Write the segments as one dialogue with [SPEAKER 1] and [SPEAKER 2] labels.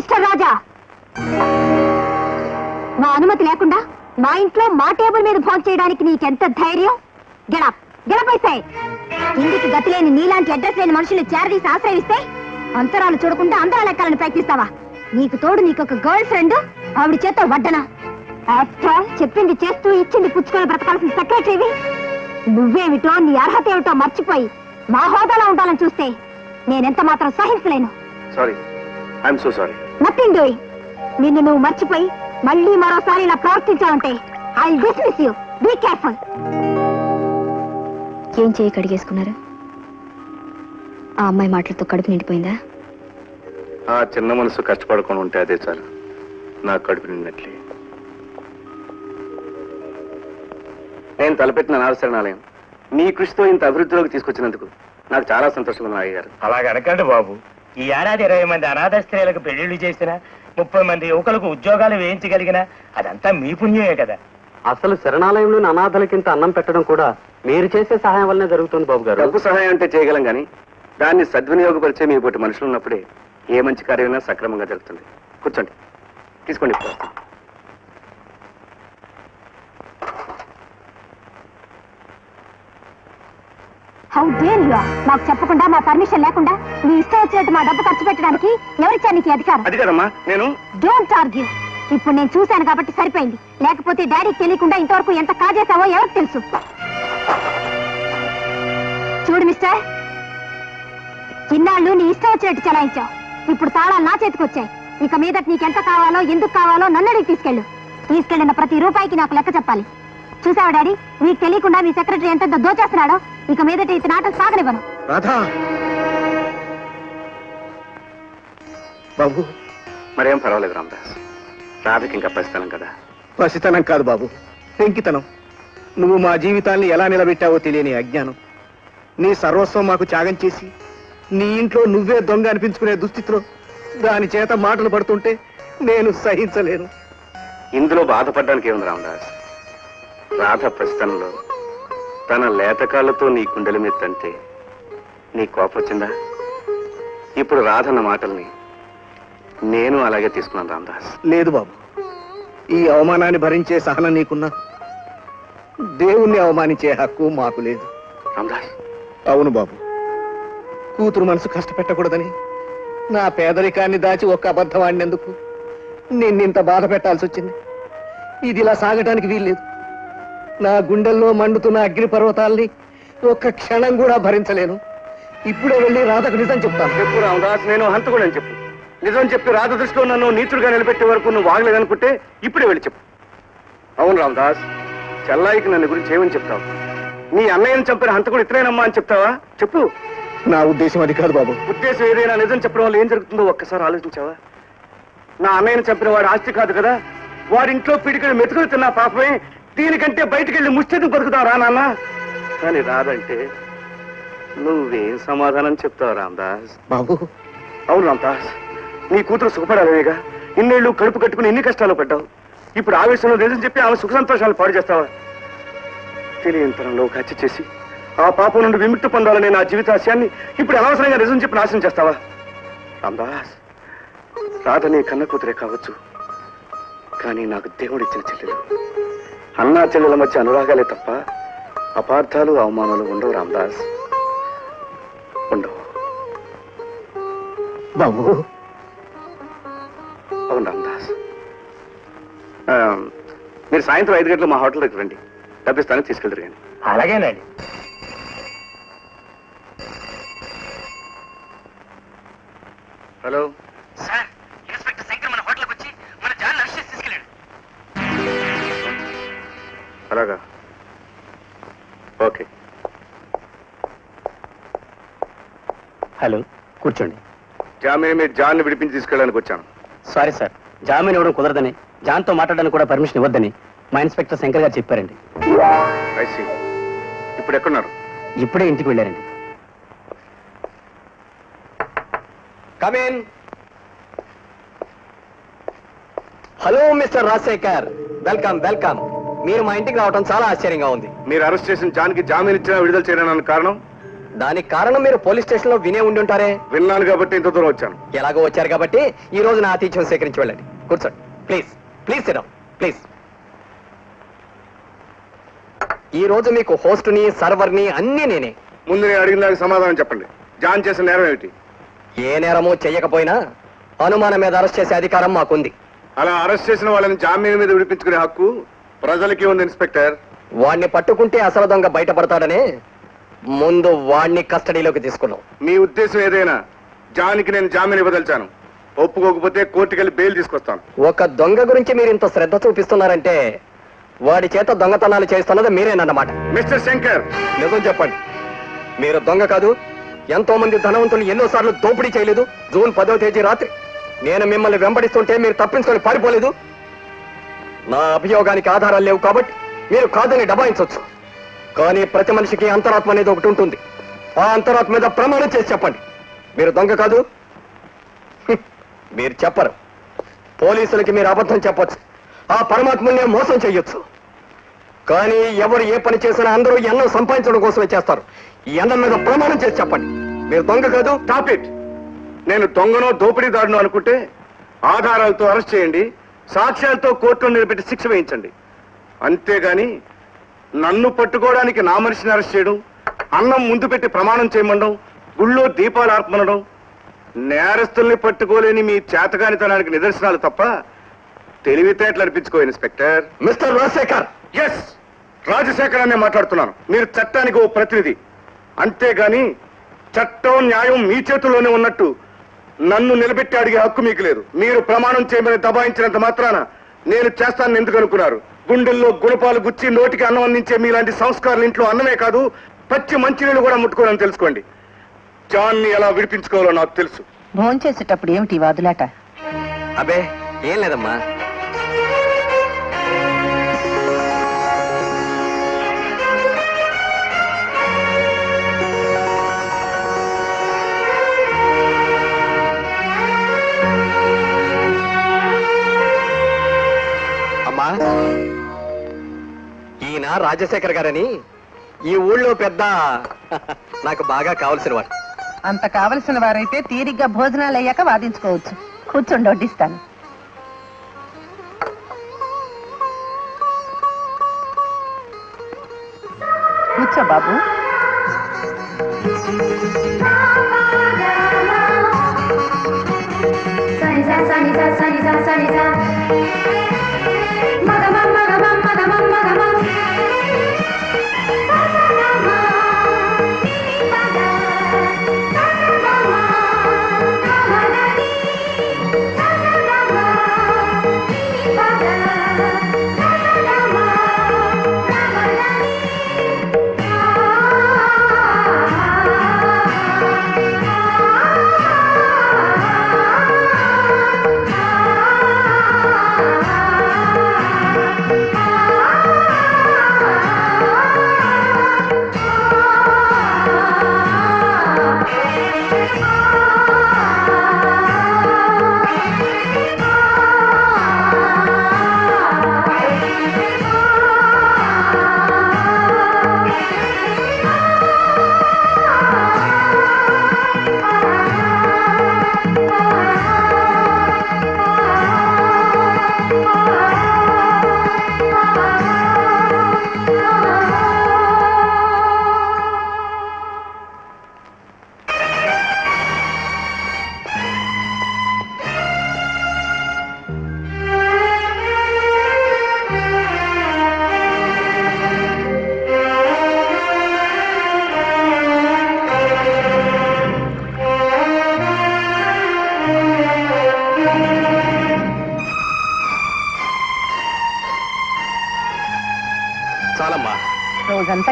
[SPEAKER 1] Mister రాజా. మా అనుమతి లేకుండా మా ఇంట్లో మా టేబుల్ మీద ఫోన్ చేయడానికి నీకెంత ధైర్యం? గెడప్ గెడపైసాయి ఇంటికి గతిలేని నీలాంటి అడ్రస్ లేని మనుషులు చేరదీసి ఆశ్రయిస్తే అంతరాలు చూడకుండా అందరా లెక్కాలని ప్రయత్నిస్తావా? నీకు తోడు నీకు ఒక గర్ల్ ఫ్రెండ్ ఆవిడ చేత వడ్డన. చెప్పింది చేస్తూ ఇచ్చింది పుచ్చుకొని బ్రతకాల్సిన సెక్రటరీవి నువ్వేమిటో నీ అర్హత ఏమిటో మర్చిపోయి మా హోదాలో ఉండాలని చూస్తే నేనెంత మాత్రం సహించలేను.
[SPEAKER 2] Sorry I'm so sorry
[SPEAKER 1] nothing doing నిన్ను నువ్వు మర్చిపోయి మళ్ళీ మరోసారి ఇలా ప్రవర్తించావంటే I dismiss you be careful ఏం చేయి కడిగేసుకున్నారు? ఆ అమ్మాయి మాటలతో కడుపు నిండిపోయిందా?
[SPEAKER 2] ఆ చిన్న మనసు కష్టపడకుండా ఉంటే అదే చాలు. నా కడుపు నిన్నట్లే నేను తలపెట్టిన అనాథశరణాలయం మీ కృషితో ఇంత అభివృద్ధిలోకి తీసుకొచ్చినందుకు నాకు చాలా సంతోషంగా నాయ్య గారు.
[SPEAKER 3] అలాగ అనకండి బాబు. ఈ ఏడాది ఇరవై మంది అనాథ స్త్రీలకు పెళ్ళిళ్ళు చేసిన ముప్పై మంది యువకులకు ఉద్యోగాలు వేయించగలిగిన అదంతా మీ పుణ్యమే కదా.
[SPEAKER 4] అసలు శరణాలయంలోని అనాథలకింత అన్నం పెట్టడం కూడా మీరు చేసే సహాయం వల్లనే జరుగుతుంది బాబు గారు.
[SPEAKER 2] డబ్బు సహాయం అంటే చేయగలం కానీ దాన్ని సద్వినియోగపరిచే మీ పోటీ మనుషులు ఉన్నప్పుడే ఏ మంచి కార్యమైనా సక్రమంగా జరుగుతుంది. కూర్చోండి. తీసుకోండి.
[SPEAKER 1] హౌ డేర్ యు మాకు చెప్పకుండా మా పర్మిషన్ లేకుండా నీ ఇష్టం వచ్చినట్టు మా డబ్బు ఖర్చు పెట్టడానికి ఎవరిచ్చా నీకు అధికారం?
[SPEAKER 2] అది కదమ్మా నేను?
[SPEAKER 1] డోంట్ ఆర్గ్యూ ఇప్పుడు నేను చూశాను కాబట్టి సరిపోయింది. లేకపోతే డాడీకి తెలియకుండా ఇంతవరకు ఎంత కాజేశావో ఎవరికి తెలుసు? చూడు మిస్టర్ ఇన్నాళ్ళు నీ ఇష్టం వచ్చినట్టు చలాయించావు. ఇప్పుడు తాళాలు నా చేతికి వచ్చాయి. ఇక మీదట నీకెంత కావాలో ఎందుకు కావాలో నన్ను అడిగి తీసుకెళ్ళు. తీసుకెళ్ళిన ప్రతి రూపాయికి నాకు లెక్క చెప్పాలి. చూసావా డాడీ? మీకు తెలియకుండా మీ సెక్రటరీ ఎంత దోచేస్తున్నాడో ఇక మీదట ఇతని ఆటలు సాగనివ్వను.
[SPEAKER 5] రాధా! బాబు.
[SPEAKER 2] మరేం పర్వాలేదు రామదాస్. రాధకి ఇంకా పరిస్థానం కదా?
[SPEAKER 5] పసితనం కాదు బాబు. పెంకితనం. నువ్వు మా జీవితాన్ని ఎలా నిలబెట్టావో తెలియని అజ్ఞానం. నీ సర్వస్వం మాకు త్యాగం చేసి నీ ఇంట్లో నువ్వే దొంగ అనిపించుకునే దుస్థితిలో దాని చేత మాటలు పడుతుంటే నేను సహించలేను.
[SPEAKER 2] ఇందులో బాధపడడానికి ఏముంది రామదాస్? రాధ ప్రస్థానంలో తన లేతకాళ్ళతో నీ గుండెల మీద తంటే నీ కోపం వచ్చిందా? ఇప్పుడు రాధన్న మాటల్ని నేను అలాగే తీసుకున్నాను రామదాస్.
[SPEAKER 5] లేదు బాబు. ఈ అవమానాన్ని భరించే సహనం నీకున్నా? దేవుణ్ణి అవమానించే హక్కు మాకు లేదు.
[SPEAKER 2] రామదాస్.
[SPEAKER 5] అవును బాబు. కూతురు మనసు కష్టపెట్టకూడదని నా పేదరికాన్ని దాచి ఒక్క అబద్ధం ఆడినందుకు నిన్నింత బాధ పెట్టాల్సి వచ్చింది ఇది ఇలా సాగటానికి వీల్లేదు. నా గుండెల్లో మండుతున్న అగ్ని పర్వతాల్ని ఒక్క క్షణం కూడా భరించలేను. ఇప్పుడే వెళ్ళి రాధకు నిజం చెప్తాను.
[SPEAKER 2] చెప్పు రామదాస్ నేను హంతకుడని చెప్పు. నిజం చెప్పి రాధ దృష్టిలో నన్ను నీచుడుగా నిలబెట్టే వరకు నువ్వు వాగలేదనుకుంటే ఇప్పుడే వెళ్ళి చెప్పు. అవును రామదాస్ చెల్లాయికి నన్ను గురించి ఏమని చెప్తావు? నీ అన్నయ్యని చంపిన హంతకుడు ఇతరేనమ్మా అని చెప్తావా? చెప్పు.
[SPEAKER 5] నా ఉద్దేశం అది కాదు బాబు.
[SPEAKER 2] ఉద్దేశం ఏదైనా నిజం చెప్పడం వల్ల ఏం జరుగుతుందో ఒక్కసారి ఆలోచించావా? నా అన్నయ్యని చంపిన వాడు ఆస్తి కాదు కదా? వాడి ఇంట్లో పిడికలు మెతుకులు తిన్నా పాపమే దీనికంటే బయటికి వెళ్ళి ముష్టెదు బతుకుతావు రా నాన్న? కానీ రాదంటే నువ్వేం సమాధానం చెప్తావు రామదాస్?
[SPEAKER 5] బాబు.
[SPEAKER 2] అవును రామదాస్ నీ కూతురు సుఖపడాలనేగా ఇన్నేళ్ళు కడుపు కట్టుకుని ఎన్ని కష్టాలు పడ్డావు? ఇప్పుడు ఆవేశంలో నిజం చెప్పి ఆమె సుఖ సంతోషాలు పాడు చేస్తావా? ఒక హత్య చేసి ఆ పాపం నుండి విముక్తి పొందాలనే నా జీవితాశయాన్ని ఇప్పుడు అనవసరంగా నిజం చెప్పి నాశనం చేస్తావా? రామదాస్ రాధ నీ కన్న కూతురే కావచ్చు కానీ నాకు దేవుడిచ్చిన చెల్లెలు. అన్నా చెల్లెల మధ్య అనురాగాలే తప్ప అపార్థాలు అవమానాలు ఉండవు రామదాస్. ఉండవు.
[SPEAKER 5] బాబు.
[SPEAKER 2] అవును రామదాస్. మీరు సాయంత్రం ఐదు గంటలు మా హోటల్ దగ్గర రండి. డబ్బిస్తాను తీసుకెళ్తారు కానీ
[SPEAKER 3] అలాగేనండి.
[SPEAKER 2] హలో. అలాగా. ఓకే.
[SPEAKER 4] హలో కూర్చోండి.
[SPEAKER 2] జామీన్ మీద జాన్ని విడిపించి తీసుకెళ్ళడానికి వచ్చాను.
[SPEAKER 4] సారీ సార్ జామీన్ ఇవ్వడం కుదరదని జాన్తో మాట్లాడడానికి కూడా పర్మిషన్ ఇవ్వద్దని మా ఇన్స్పెక్టర్ శంకర్ గారు చెప్పారండి.
[SPEAKER 2] ఐసీ ఇప్పుడు ఎక్కడున్నారు?
[SPEAKER 4] ఇప్పుడే ఇంటికి వెళ్ళారండి. Come in hello mister Rajasekhar welcome welcome మీరు మా ఇంటికి రావడం చాలా ఆశ్చర్యంగా ఉంది.
[SPEAKER 2] మీరు అరెస్ట్ చేసిన జాన్కి జామీన్ ఇచ్చినా విడుదల చేయడానికి కారణం?
[SPEAKER 6] దానికి కారణం మీరు పోలీస్ స్టేషన్లో వినే ఉండి ఉంటారే.
[SPEAKER 2] విన్నాను కాబట్టి ఇంత దూరం వచ్చాను.
[SPEAKER 6] ఎలాగో వచ్చారు కాబట్టి ఈ రోజు నా ఆతిథ్యం సేకరించి వెళ్ళండి. కూర్చోండి. Please. Please sit down please. ఈ రోజు మీకు హోస్ట్ని సర్వర్ని అన్నీ నేనే.
[SPEAKER 2] ముందు నేను అడిగిన దానికి సమాధానం చెప్పండి. జాన్ చేసిన నేరం ఏమిటి?
[SPEAKER 6] ఏ నేరమో చెయ్యకపోయినా అనుమానం మీద అరెస్ట్ చేసే అధికారం మాకుంది.
[SPEAKER 2] అలా అరెస్ట్ చేసిన వాళ్ళని జామీన్ మీద విడిపించుకునే హక్కు ప్రజలకి ఉంది ఇన్స్పెక్టర్.
[SPEAKER 6] వాణ్ణి పట్టుకుంటే అసలు దొంగ బయటపడతాడనే ముందు వాణ్ణి కస్టడీలోకి తీసుకున్నాం.
[SPEAKER 2] మీ ఉద్దేశం ఏదైనా? జాన్కి నేను జామీన్ ఇవ్వదలిచాను. ఒప్పుకోకపోతే కోర్టుకెళ్ళి బెయిల్ తీసుకొస్తాను.
[SPEAKER 6] ఒక దొంగ గురించి మీరు ఇంత శ్రద్ధ చూపిస్తున్నారంటే వాడి చేత దొంగతనాలు చేస్తున్నది మీరేనన్నమాట.
[SPEAKER 2] మిస్టర్ శంకర్!
[SPEAKER 6] నిజం చెప్పండి. మీరు దొంగ కాదు ఎంతో మంది ధనవంతులు ఎన్నోసార్లు దోపిడీ చేయలేదు. జూన్ పదో తేదీ రాత్రి నేను మిమ్మల్ని వెంబడిస్తుంటే మీరు తప్పించుకొని పారిపోలేదు. నా అభియోగానికి ఆధారాలు లేవు కాబట్టి మీరు కాదని డబాయించవచ్చు కానీ ప్రతి మనిషికి అంతరాత్మ అనేది ఒకటి ఉంటుంది. ఆ అంతరాత్మ మీద ప్రమాణం చేసి చెప్పండి. మీరు దొంగ కాదు. మీరు చెప్పరు. పోలీసులకి మీరు అబద్ధం చెప్పచ్చు. ఆ పరమాత్మని మోసం చేయొచ్చు. కానీ ఎవరు ఏ పని చేసినా అందరూ ఎన్నం సంపాదించడం కోసమే చేస్తారు. ఈ అన్నం మీద ప్రమాణం చేసి చెప్పండి. మీరు దొంగ కాదు.
[SPEAKER 2] టాప్ ఇట్ నేను దొంగనో దోపిడీదారును అనుకుంటే ఆధారాలతో అరెస్ట్ చేయండి. సాక్ష్యాలతో కోర్టులో నిలబెట్టి శిక్ష వేయించండి. అంతేగాని నన్ను పట్టుకోవడానికి నా మనిషిని అరెస్ట్ చేయడం అన్నం ముందు పెట్టి ప్రమాణం చేయమండం గుళ్ళో దీపాలు ఆర్పనడం నేరస్తుల్ని పట్టుకోలేని మీ చేతగానితనానికి నిదర్శనాలు తప్ప తెలివితేటలు అనిపించుకో inspector.
[SPEAKER 6] Mister Rajasekhar!
[SPEAKER 2] S Rajasekhar అనే మాట్లాడుతున్నాను. మీరు చట్టానికి ఓ ప్రతినిధి. అంతేగాని చట్టం న్యాయం మీ చేతుల్లోనే ఉన్నట్టు నన్ను నిలబెట్టి అడిగే హక్కు మీకు లేదు. మీరు ప్రమాణం చేయమని దబాయించినంత మాత్రాన నేను చేస్తానని ఎందుకు అనుకున్నారు? గుండెల్లో గుణపాలు గుచ్చి నోటికి అన్నం అందించే మీలాంటి సంస్కారాలు ఇంట్లో అన్నమే కాదు పచ్చి మంచినీళ్ళు కూడా ముట్టుకోవాలని తెలుసుకోండి. జాన్ని ఎలా విడిపించుకోవాలో నాకు తెలుసు.
[SPEAKER 7] భోంచేసేటప్పుడు ఏమిటి ఈ వాదులాట?
[SPEAKER 6] అబే ఏం లేదమ్మా. రాజశేఖర్ గారని ఈ ఊళ్ళో పెద్ద నాకు బాగా కావలసిన వాడు.
[SPEAKER 7] అంత కావలసిన వారైతే తీరిగ్గా భోజనాలు అయ్యాక వాదించుకోవచ్చు. కూర్చోండి వడ్డిస్తాను. కూర్చో బాబు.
[SPEAKER 8] ని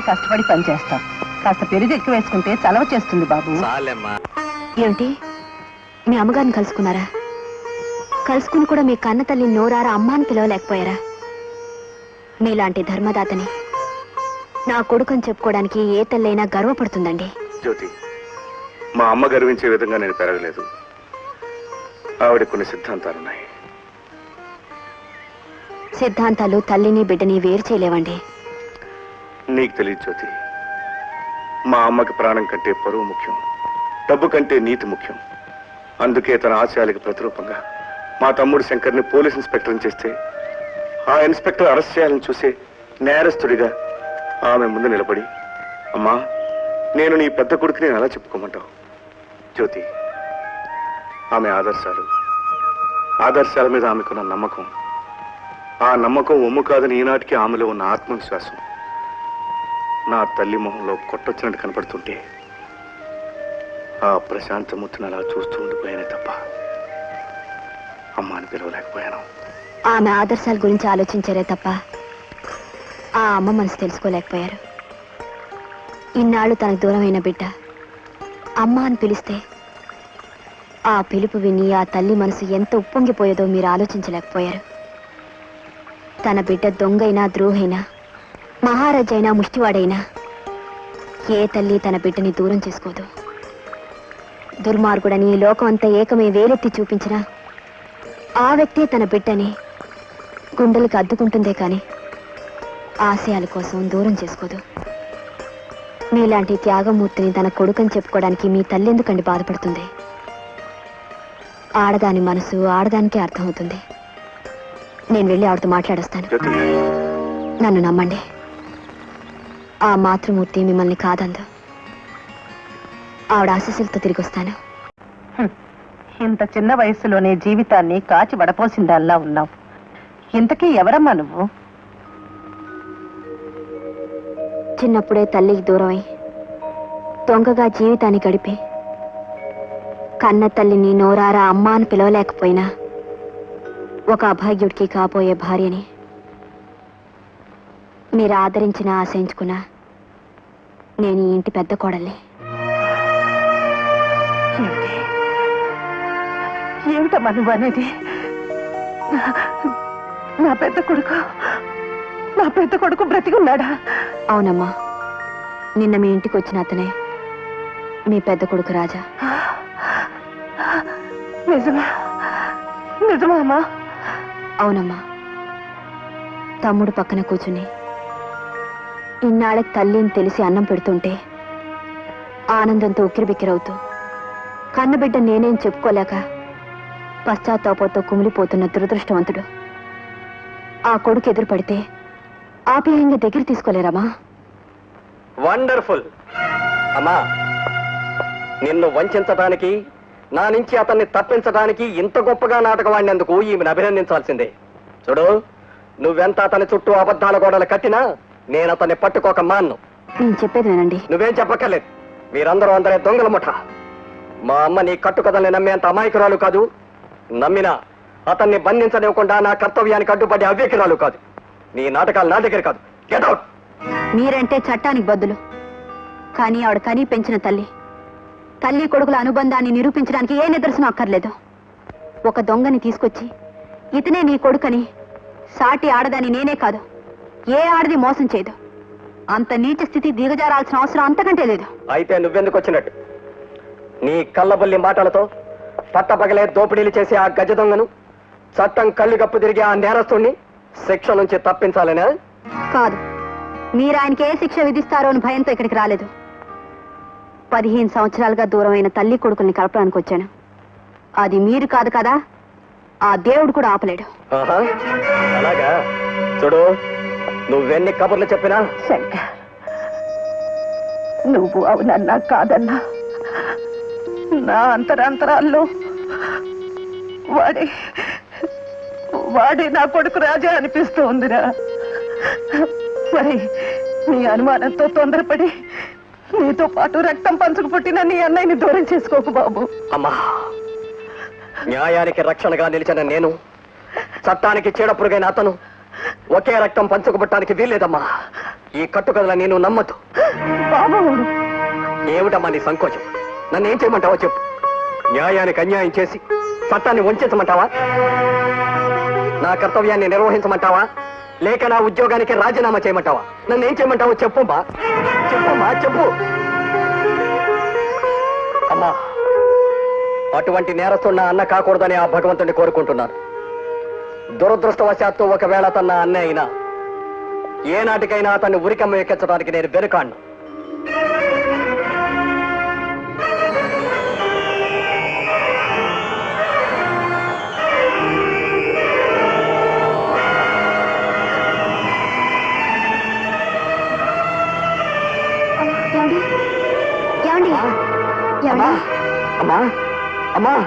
[SPEAKER 7] కష్టపడి పనిచేస్తాం. కాస్త పెరుగు ఎక్కువ వేసుకుంటే చలవ చేస్తుంది బాబు.
[SPEAKER 8] ఏమిటి? మీ అమ్మగారిని కలుసుకున్నారా? కలుసుకుని కూడా మీ కన్న తల్లి నోరారా అమ్మ అని పిలవలేకపోయారా? మీలాంటి ధర్మదాతని నా కొడుకుని చెప్పుకోవడానికి ఏ తల్లైనా గర్వపడుతుందండి.
[SPEAKER 2] జ్యోతి మా అమ్మ గర్వించే విధంగా నేను పెరగలేదు. ఆవిడ కొన్ని సిద్ధాంతాలున్నాయి.
[SPEAKER 8] సిద్ధాంతాలు తల్లిని బిడ్డని వేరు చేయలేవండి.
[SPEAKER 2] నీకు తెలియదు జ్యోతి. మా అమ్మకి ప్రాణం కంటే పరువు ముఖ్యం. డబ్బు కంటే నీతి ముఖ్యం. అందుకే తన ఆశయాలకు ప్రతిరూపంగా మా తమ్ముడు శంకర్ని పోలీస్ ఇన్స్పెక్టర్ని చేస్తే ఆ ఇన్స్పెక్టర్ అరెస్ట్ చేయాలని చూసే నేరస్తుడిగా ఆమె ముందు నిలబడి అమ్మా నేను నీ పెద్ద కొడుకుని నేను ఎలా చెప్పుకోమంటావు? జ్యోతి ఆమె ఆదర్శాలు. ఆదర్శాల మీద ఆమెకున్న నమ్మకం. ఆ నమ్మకం ఒమ్ము కాదని ఈనాటికి ఆమెలో ఉన్న ఆత్మవిశ్వాసం. నా తల్లి మొహంలో కొట్టొచ్చినట్టు కనపడుతుంటే ఆ ప్రశాంతమూర్తిని అలా చూస్తూ ఉండిపోయానే తప్ప అమ్మ అని పిలవలేకపోయాను.
[SPEAKER 8] ఆమె ఆదర్శాల గురించి ఆలోచించారే తప్ప ఆ అమ్మ మనసు తెలుసుకోలేకపోయారు. ఇన్నాళ్ళు తనకు దూరమైన బిడ్డ అమ్మ అని పిలిస్తే ఆ పిలుపు విని ఆ తల్లి మనసు ఎంత ఉప్పొంగిపోయేదో మీరు ఆలోచించలేకపోయారు. తన బిడ్డ దొంగైనా ద్రోహైనా మహారాజైనా ముష్టివాడైనా ఏ తల్లి తన బిడ్డని దూరం చేసుకోదు. దుర్మార్గుడని ఈ లోకం అంతా ఏకమే వేలెత్తి చూపించినా ఆ వ్యక్తే తన బిడ్డని గుండెలకు అద్దుకుంటుందే కాని ఆశయాల కోసం దూరం చేసుకోదు. మీలాంటి త్యాగమూర్తిని తన కొడుకని చెప్పుకోవడానికి మీ తల్లి ఎందుకండి బాధపడుతుంది? ఆడదాని మనసు ఆడదానికే అర్థమవుతుంది. నేను వెళ్ళి ఆవిడతో మాట్లాడొస్తాను. నన్ను నమ్మండి. ఆ మాతృమూర్తి మిమ్మల్ని కాదందు ఆవిడ ఆశీస్సులతో తిరిగి వస్తాను
[SPEAKER 7] ఇంత చిన్న వయసులోనే జీవితాన్ని కాచి వడపోసిందల్లా ఉన్నావు. ఇంతకీ ఎవరమ్మా నువ్వు?
[SPEAKER 8] చిన్నప్పుడే తల్లికి దూరమై దొంగగా జీవితాన్ని గడిపి కన్న తల్లిని నోరారా అమ్మ అని పిలవలేకపోయినా ఒక అభాగ్యుడికి కాబోయే భార్యని మీరు ఆదరించిన ఆశయించుకున్నా నేను ఈ ఇంటి పెద్ద కోడల్ని.
[SPEAKER 7] ఏమిటమ్మా నువ్వు అనేది? నా- నా పెద్ద కొడుకు నా పెద్ద కొడుకు బ్రతికున్నాడా?
[SPEAKER 8] అవునమ్మా. నిన్న మీ ఇంటికి వచ్చిన అతనే మీ పెద్ద కొడుకు రాజా.
[SPEAKER 7] నిజమా. నిజమా అమ్మా?
[SPEAKER 8] అవునమ్మా. తమ్ముడు పక్కన కూర్చుని ఇన్నాళ్ళకి తల్లి అని తెలిసి అన్నం పెడుతుంటే ఆనందంతో ఉక్కిరిబిక్కిరవుతూ కన్నబిడ్డ నేనేం చెప్పుకోలేక పశ్చాత్తాపంతో కుమిలిపోతున్న దురదృష్టవంతుడు. ఆ కొడుకు ఎదురు పడితే ఆప్యాయంగా దగ్గర తీసుకోలేరమ్మా.
[SPEAKER 6] వండర్ఫుల్. అమ్మా నిన్ను వంచడానికి నా నుంచి అతన్ని తప్పించడానికి ఇంత గొప్పగా నాటకవాడినందుకు ఈమెను అభినందించాల్సిందే. చూడు నువ్వెంత అతని చుట్టూ అబద్ధాల గోడలు కట్టినా నేను అతన్ని పట్టుకోక మాన్ను.
[SPEAKER 8] నేను చెప్పేది వినండి.
[SPEAKER 6] నువ్వేం చెప్పక్కర్లేదు. మీరందరూ అందరే దొంగల ముఠ. మా అమ్మ నీ కట్టుకథల్ని నమ్మేంత అమాయకురాలు కాదు. నమ్మినా అతన్ని బంధించనివ్వకుండా నా కర్తవ్యానికి అడ్డుపడే అవ్యకిరాలు కాదు. నీ నాటకాలు నా దగ్గర కాదు. గెట్ అవుట్
[SPEAKER 8] మీరంటే చట్టానికి బద్దులు. కానీ ఆవిడ కని పెంచిన తల్లి. తల్లి కొడుకుల అనుబంధాన్ని నిరూపించడానికి ఏ నిదర్శనం అక్కర్లేదు. ఒక దొంగని తీసుకొచ్చి ఇతనే నీ కొడుకని సాటి ఆడదని నేనే కాదు. ఏ ఆడది మోసం చేయదు. అంత నీచ స్థితి దిగజారాల్సిన అవసరం అంతకంటే లేదు.
[SPEAKER 6] అయితే నువ్వెందుకు వచ్చినట్టు? నీ కళ్ళబొల్లి మాటలతో పట్టపగలే దోపిడీలు చేసే ఆ గజ దొంగను చట్టం కళ్ళు గప్పు తిరిగి ఆ నేరస్తుణ్ణి శిక్ష నుంచి తప్పించాలనే?
[SPEAKER 8] కాదు. మీరు ఆయనకి ఏ శిక్ష విధిస్తారో అని భయంతో ఇక్కడికి రాలేదు. పదిహేను సంవత్సరాలుగా దూరమైన తల్లి కొడుకుల్ని కలపడానికి వచ్చాను. అది మీరు కాదు కదా ఆ దేవుడు కూడా ఆపలేడు.
[SPEAKER 6] అలాగా? చూడు నువ్వెన్ని కబుర్లు చెప్పినా?
[SPEAKER 7] శంకర్ నువ్వు అవునన్నా కాదన్నా. నా అంతరాంతరాల్లో వాడే వాడే నా కొడుకు రాజా అనిపిస్తూ ఉందిరా మరి నీ అనుమానంతో తొందరపడి నీతో పాటు రక్తం పంచుకు పుట్టిన నీ అన్నయ్యని దూరం చేసుకోకు బాబు.
[SPEAKER 6] అమ్మా న్యాయానికి రక్షణగా నిలిచిన నేను చట్టానికి చీడపురుగైన అతను ఒకే రక్తం పంచుకుపట్టడానికి వీల్లేదమ్మా. ఈ కట్టుకథల నేను నమ్మద్దు. ఏమిటమ్మా నీ సంకోచం? నన్ను ఏం చేయమంటావో చెప్పు. న్యాయానికి అన్యాయం చేసి చట్టాన్ని వంచమంటావా నా కర్తవ్యాన్ని నిర్వహించమంటావా? లేక నా ఉద్యోగానికి రాజీనామా చేయమంటావా? నన్ను ఏం చేయమంటావో చెప్పుమ్మా చెప్పుమ్మా చెప్పు అమ్మా అటువంటి నేరస్తున్న అన్న కాకూడదని ఆ భగవంతుని కోరుకుంటున్నాను. దురదృష్టవశాత్తు ఒకవేళ తన అన్నే అయినా ఏనాటికైనా అతన్ని ఉరికమ్మ ఎక్కించడానికి నేను
[SPEAKER 8] వెనుకాను
[SPEAKER 6] అమ్మా! అమ్మా!